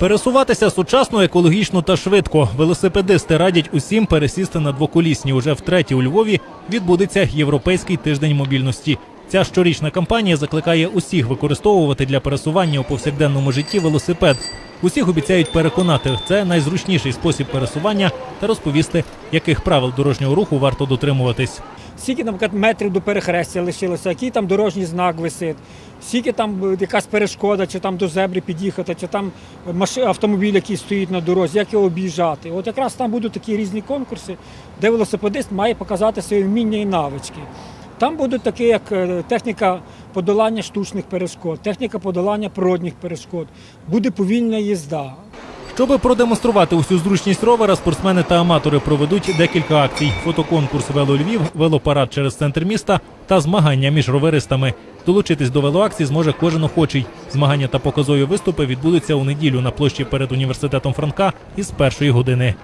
Пересуватися сучасно, екологічно та швидко. Велосипедисти радять усім пересісти на двоколісні. Уже втретє у Львові відбудеться європейський тиждень мобільності. Ця щорічна кампанія закликає усіх використовувати для пересування у повсякденному житті велосипед. Усіх обіцяють переконати, це найзручніший спосіб пересування та розповісти, яких правил дорожнього руху варто дотримуватись. скільки наприклад, метрів до перехрестя лишилося, який там дорожній знак висить, скільки там е, якась перешкода, чи там до зебри під'їхати, чи там автомобіль, який стоїть на дорозі, як його об'їжджати. От якраз там будуть такі різні конкурси, де велосипедист має показати свої вміння і навички. Там будуть такі, як е, техніка подолання штучних перешкод, техніка подолання природних перешкод, буде повільна їзда. Щоби продемонструвати усю зручність ровера, спортсмени та аматори проведуть декілька акцій: фотоконкурс Вело Львів, велопарад через центр міста та змагання між роверистами. Долучитись до велоакції зможе кожен охочий. Змагання та показові виступи відбудуться у неділю на площі перед університетом Франка із першої години.